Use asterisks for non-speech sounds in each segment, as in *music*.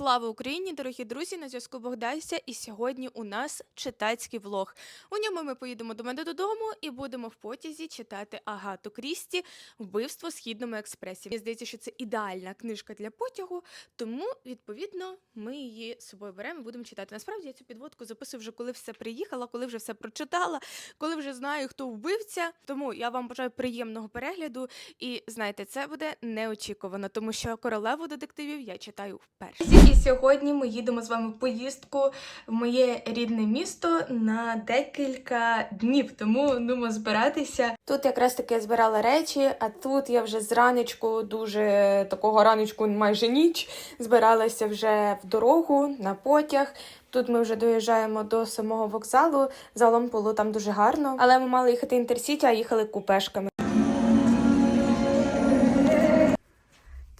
Слава Україні, дорогі друзі! На зв'язку Богдася. І сьогодні у нас читацький влог. У ньому ми поїдемо до мене додому і будемо в потязі читати Агату Крісті Вбивство східному експресі. Мені здається, що це ідеальна книжка для потягу, тому відповідно ми її з собою беремо і будемо читати. Насправді я цю підводку записую вже коли все приїхала, коли вже все прочитала, коли вже знаю, хто вбивця. Тому я вам бажаю приємного перегляду. І знаєте, це буде неочікувано, тому що королеву детективів я читаю вперше. І сьогодні ми їдемо з вами в поїздку в моє рідне місто на декілька днів. Тому нумо збиратися. Тут якраз таки я збирала речі, а тут я вже зранечку, дуже такого ранечку, майже ніч, збиралася вже в дорогу на потяг. Тут ми вже доїжджаємо до самого вокзалу. Загалом було там дуже гарно, але ми мали їхати інтерсіті, а їхали купешками.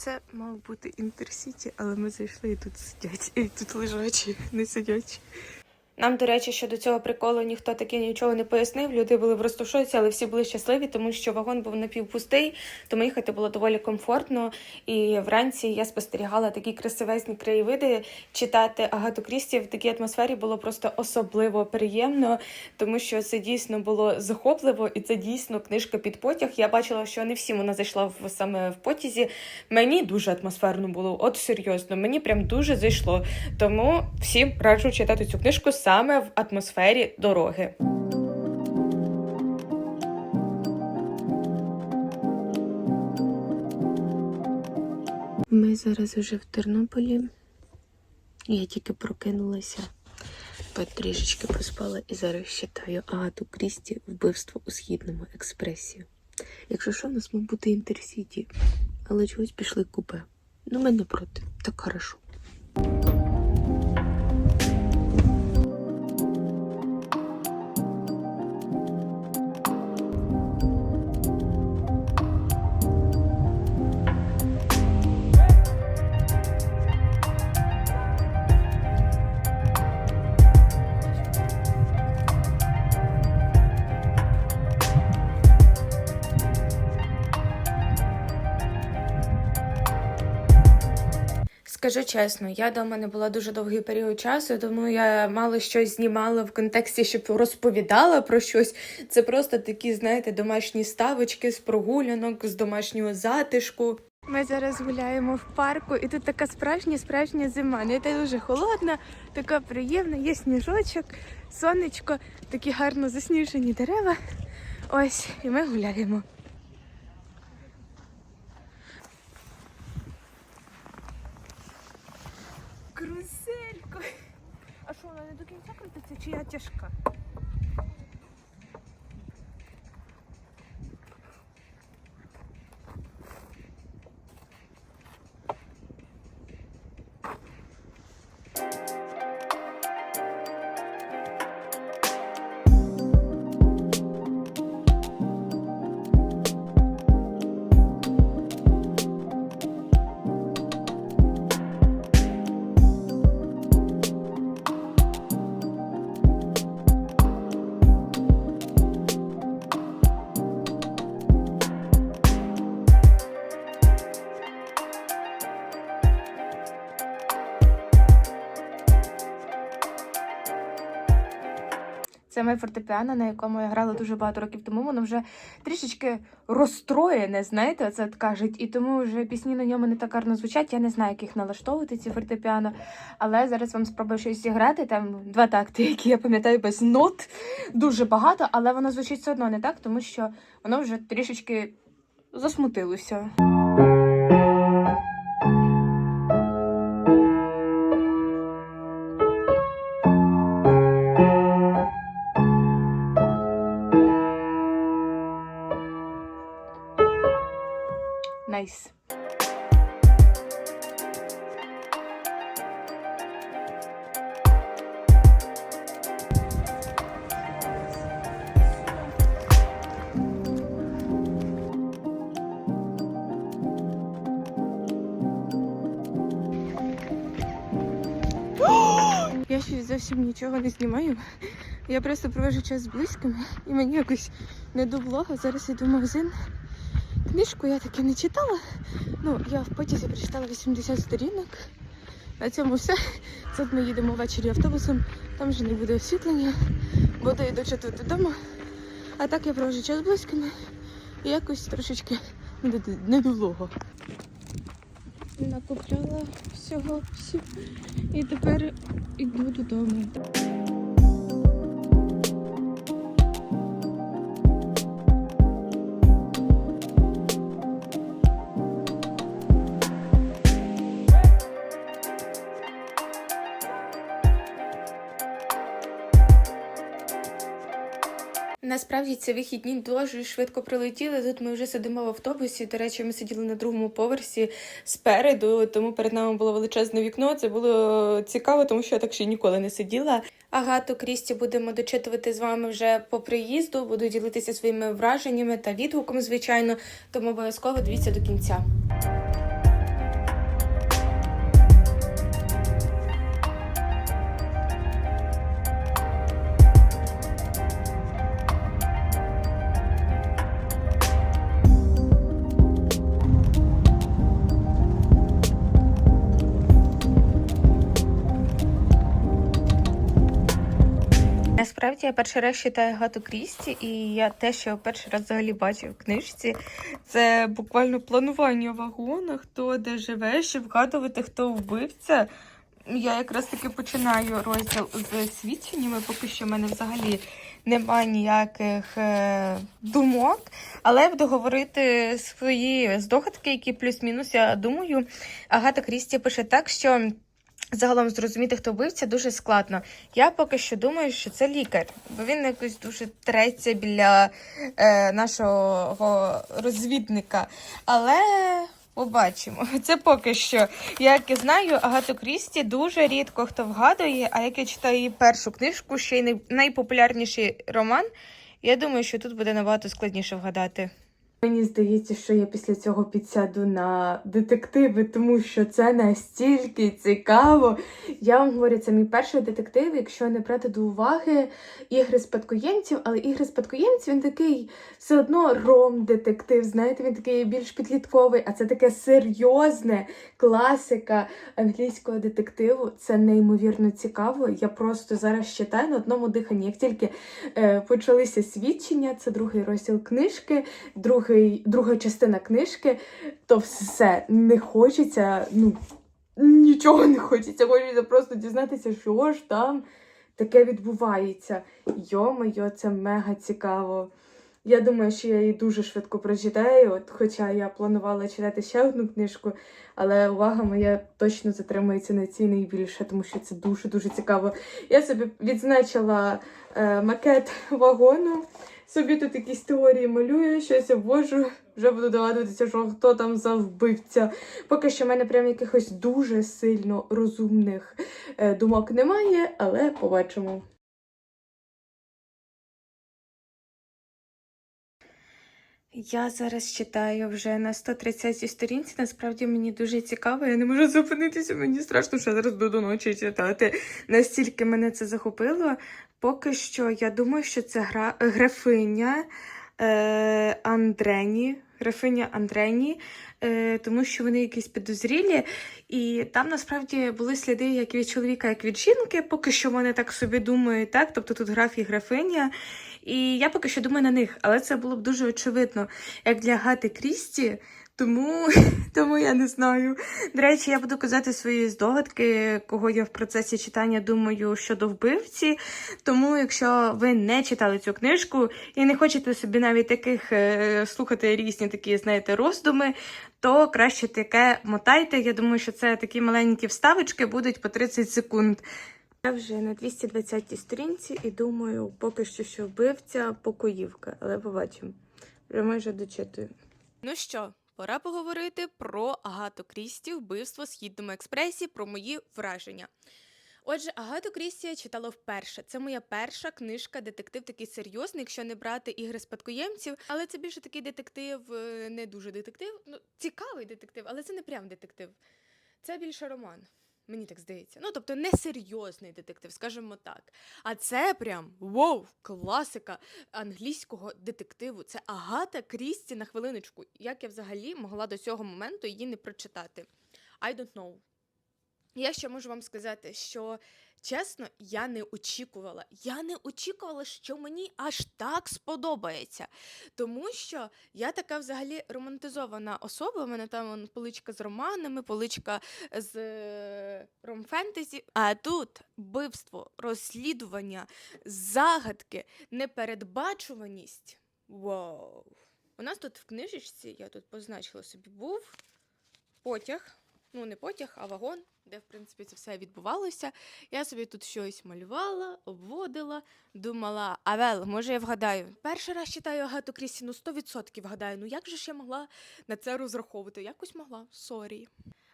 Це мав бути інтерсіті, але ми зайшли і тут сидять, і тут лежачі, не сидячі. Нам, до речі, щодо цього приколу ніхто таки нічого не пояснив. Люди були в шоці, але всі були щасливі, тому що вагон був напівпустий, тому їхати було доволі комфортно. І вранці я спостерігала такі красивезні краєвиди. Читати Агату Крісті в такій атмосфері було просто особливо приємно, тому що це дійсно було захопливо, і це дійсно книжка під потяг. Я бачила, що не всім вона зайшла в саме в потязі. Мені дуже атмосферно було, от серйозно, мені прям дуже зайшло. Тому всім раджу читати цю книжку саме в атмосфері дороги. Ми зараз вже в Тернополі. Я тільки прокинулася, потрішечки поспала і зараз читаю Агату Крісті Вбивство у східному експресі. Якщо що, у нас мав бути інтерсіті, але чогось пішли купе. Ну, ми не проти, так хорошо. Скажу чесно, я дома не була дуже довгий період часу, тому я мало щось знімала в контексті, щоб розповідала про щось. Це просто такі, знаєте, домашні ставочки з прогулянок, з домашнього затишку. Ми зараз гуляємо в парку, і тут така справжня справжня зима. Не та дуже холодна, така приємна, є сніжочок, сонечко, такі гарно засніжені дерева. Ось, і ми гуляємо. Каруселька. А що, вона не до кінця крутиться, чи я тяжка? Моє фортепіано, на якому я грала дуже багато років тому. Воно вже трішечки розстроєне, знаєте, це кажуть. І тому вже пісні на ньому не так гарно звучать. Я не знаю, як їх налаштовувати, ці фортепіано. Але зараз вам спробую щось зіграти. Там два такти, які я пам'ятаю без нот. Дуже багато, але воно звучить все одно не так, тому що воно вже трішечки засмутилося. Найс. *gasps* Я щось зовсім нічого не знімаю. Я просто провожу час з близькими і мені якось не до влога. Зараз йду в магазин. Книжку я таки не читала. Ну, я в потязі прочитала 80 сторінок. На цьому все. Тут ми їдемо ввечері автобусом, там вже не буде освітлення, буду йдучи тут додому. А так я проводжу час близькими і якось трошечки недолого. Накупляла всього всю і тепер йду додому. Насправді ці вихідні дуже швидко прилетіли. Тут ми вже сидимо в автобусі. До речі, ми сиділи на другому поверсі спереду, тому перед нами було величезне вікно. Це було цікаво, тому що я так ще ніколи не сиділа. Агату Крісті будемо дочитувати з вами вже по приїзду. Буду ділитися своїми враженнями та відгуком, звичайно. Тому обов'язково дивіться до кінця. Насправді я перший раз читаю Гату Крісті, і я те, що я перший раз взагалі бачу в книжці, це буквально планування вагона, хто де живе, щоб вгадувати, хто вбивця. Я якраз таки починаю розділ з свідченнями, поки що в мене взагалі немає ніяких е, думок, але я буду говорити свої здогадки, які плюс-мінус, я думаю. Агата Крісті пише так, що загалом зрозуміти, хто вбивця, дуже складно. Я поки що думаю, що це лікар, бо він якось дуже треться біля е, нашого розвідника. Але побачимо. *laughs* Це поки що. Як я знаю, Агату Крісті дуже рідко хто вгадує, а як я читаю її першу книжку, ще й найпопулярніший роман, я думаю, що тут буде набагато складніше вгадати. Мені здається, що я після цього підсяду на детективи, тому що це настільки цікаво. Я вам говорю, це мій перший детектив, якщо не брати до уваги ігри спадкоємців, але ігри спадкоємців він такий все одно ром-детектив. Знаєте, він такий більш підлітковий, а це таке серйозне класика англійського детективу. Це неймовірно цікаво. Я просто зараз читаю на одному диханні. Як тільки е, почалися свідчення, це другий розділ книжки, другий, друга частина книжки, то все не хочеться, ну нічого не хочеться. Хочеться просто дізнатися, що ж там таке відбувається. Йо-моє, це мега цікаво. Я думаю, що я її дуже швидко прочитаю, от, хоча я планувала читати ще одну книжку, але увага моя точно затримується на цій найбільше, тому що це дуже-дуже цікаво. Я собі відзначила е, макет вагону, собі тут якісь теорії малюю, щось обвожу, вже буду догадуватися, що хто там за вбивця. Поки що в мене прям якихось дуже сильно розумних е, думок немає, але побачимо. Я зараз читаю вже на 130 сторінці. Насправді мені дуже цікаво. Я не можу зупинитися. Мені страшно, що я зараз буду ночі читати. Настільки мене це захопило. Поки що я думаю, що це гра графиня е, Андрені. Графиня Андрені, е, тому що вони якісь підозрілі. І там насправді були сліди як від чоловіка, як від жінки. Поки що вони так собі думають, так. Тобто тут граф і графиня. І я поки що думаю на них, але це було б дуже очевидно, як для Гати Крісті. Тому, *laughs* тому я не знаю. До речі, я буду казати свої здогадки, кого я в процесі читання думаю щодо вбивці. Тому, якщо ви не читали цю книжку і не хочете собі навіть таких е, слухати різні такі, знаєте, роздуми, то краще таке мотайте. Я думаю, що це такі маленькі вставочки будуть по 30 секунд. Я вже на 220 сторінці і думаю, поки що, що вбивця покоївка, але побачимо. Вже майже дочитую. Ну що, пора поговорити про Агату Крісті, вбивство Східному експресі, про мої враження. Отже, Агату Крісті я читала вперше. Це моя перша книжка, детектив такий серйозний, якщо не брати ігри спадкоємців. Але це більше такий детектив, е, не дуже детектив. Ну, цікавий детектив, але це не прям детектив. Це більше роман. Мені так здається. Ну, тобто не серйозний детектив, скажімо так. А це прям воу, класика англійського детективу. Це Агата Крісті на хвилиночку. Як я взагалі могла до цього моменту її не прочитати? I don't know. Я ще можу вам сказати, що чесно, я не очікувала. Я не очікувала, що мені аж так сподобається. Тому що я така взагалі романтизована особа. У мене там он, поличка з романами, поличка з е, ромфентезі. А тут вбивство, розслідування, загадки, непередбачуваність. Вау! У нас тут в книжечці, я тут позначила собі, був потяг. Ну, не потяг, а вагон, де, в принципі, це все відбувалося. Я собі тут щось малювала, обводила, думала, авел, може я вгадаю. Перший раз читаю Агату Крісті, ну 100% вгадаю. Ну як же ж я могла на це розраховувати? Якось могла, сорі.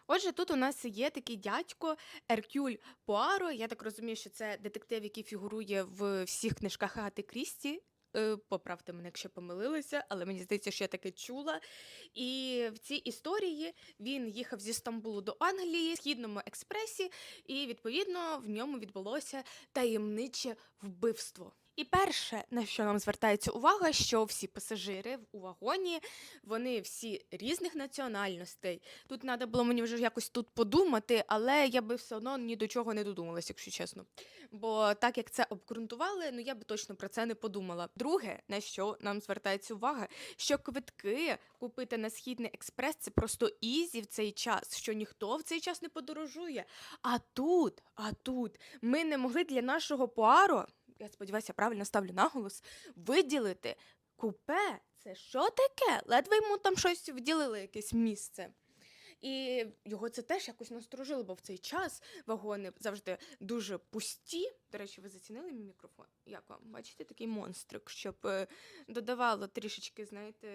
Отже, тут у нас є такий дядько Еркюль Пуаро. Я так розумію, що це детектив, який фігурує в всіх книжках Агати Крісті. Е, Поправте мене, якщо помилилися, але мені здається, що я таке чула. І в цій історії він їхав зі Стамбулу до Англії в східному експресі, і відповідно в ньому відбулося таємниче вбивство. І перше, на що нам звертається увага, що всі пасажири у вагоні, вони всі різних національностей. Тут треба було мені вже якось тут подумати, але я би все одно ні до чого не додумалась, якщо чесно. Бо так як це обґрунтували, ну я би точно про це не подумала. Друге, на що нам звертається увага, що квитки купити на східний експрес це просто ізі в цей час, що ніхто в цей час не подорожує. А тут, а тут ми не могли для нашого пуаро, я сподіваюся, правильно ставлю наголос, виділити купе. Це що таке? Ледве йому там щось вділили, якесь місце. І його це теж якось насторожило, бо в цей час вагони завжди дуже пусті. До речі, ви зацінили мій мікрофон? Як вам? Бачите, такий монстрик, щоб е, додавало трішечки, знаєте,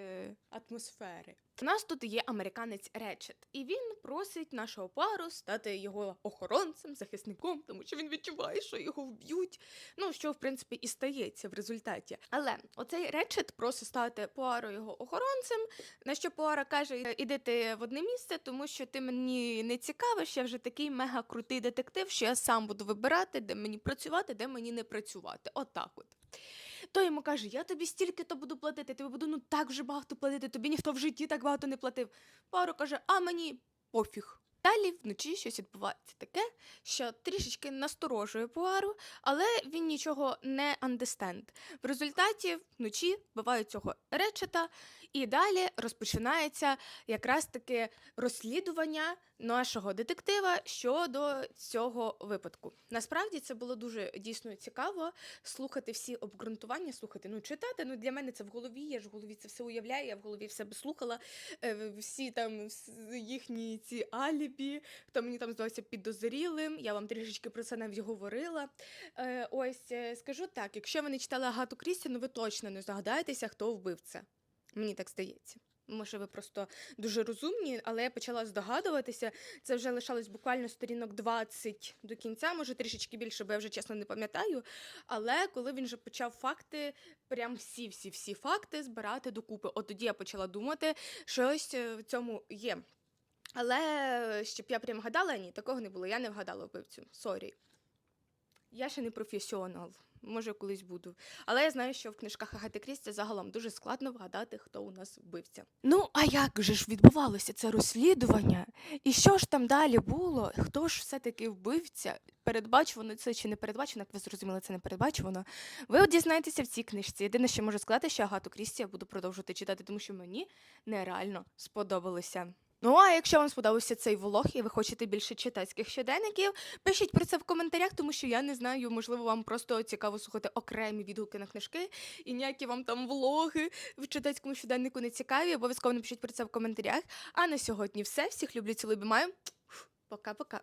атмосфери. У нас тут є американець Речет, і він просить нашого пару стати його охоронцем, захисником, тому що він відчуває, що його вб'ють. Ну, що в принципі і стається в результаті. Але оцей Речет просить стати Пуаро його охоронцем. На що Пуаро каже: іди ти в одне місце, тому що ти мені не цікавиш. Я вже такий мега крутий детектив, що я сам буду вибирати, де мені працювати, де мені не працювати. Отак от. Той йому каже: Я тобі стільки то буду платити, тобі буду ну так вже багато платити, тобі ніхто в житті так багато не платив. Пуаро каже, а мені пофіг. Далі вночі щось відбувається таке, що трішечки насторожує Пуару, але він нічого не understand. В результаті вночі вбивають цього речета, і далі розпочинається якраз таки розслідування нашого детектива щодо цього випадку. Насправді це було дуже дійсно цікаво слухати всі обґрунтування, слухати, ну читати. Ну для мене це в голові. Я ж в голові це все уявляю. Я в голові в себе слухала е, всі там їхні ці алібі, хто мені там здавався підозрілим. Я вам трішечки про це навіть говорила. Е, ось е, скажу так: якщо ви не читали Агату Крісті, ну ви точно не здогадаєтеся, хто вбив це. Мені так здається. Може, ви просто дуже розумні, але я почала здогадуватися. Це вже лишалось буквально сторінок 20 до кінця, може трішечки більше, бо я вже чесно не пам'ятаю. Але коли він вже почав факти, прям всі-всі-всі факти збирати докупи, от тоді я почала думати, щось е, в цьому є. Але е, щоб я прям гадала, ні, такого не було. Я не вгадала вбивцю. Сорі. Я ще не професіонал. Може, колись буду. Але я знаю, що в книжках Агати Крісті загалом дуже складно вгадати, хто у нас вбивця. Ну, а як же ж відбувалося це розслідування? І що ж там далі було? Хто ж все-таки вбивця? Передбачувано це чи не передбачено, як ви зрозуміли, це не передбачувано. Ви дізнаєтеся в цій книжці. Єдине, що можу сказати, що Агату Крісті я буду продовжувати читати, тому що мені нереально сподобалося. Ну, а якщо вам сподобався цей влог і ви хочете більше читацьких щоденників, пишіть про це в коментарях, тому що я не знаю, можливо, вам просто цікаво слухати окремі відгуки на книжки, і ніякі вам там влоги в читацькому щоденнику не цікаві. Обов'язково напишіть про це в коментарях. А на сьогодні все. Всіх люблю, цілую, обіймаю. Пока-пока.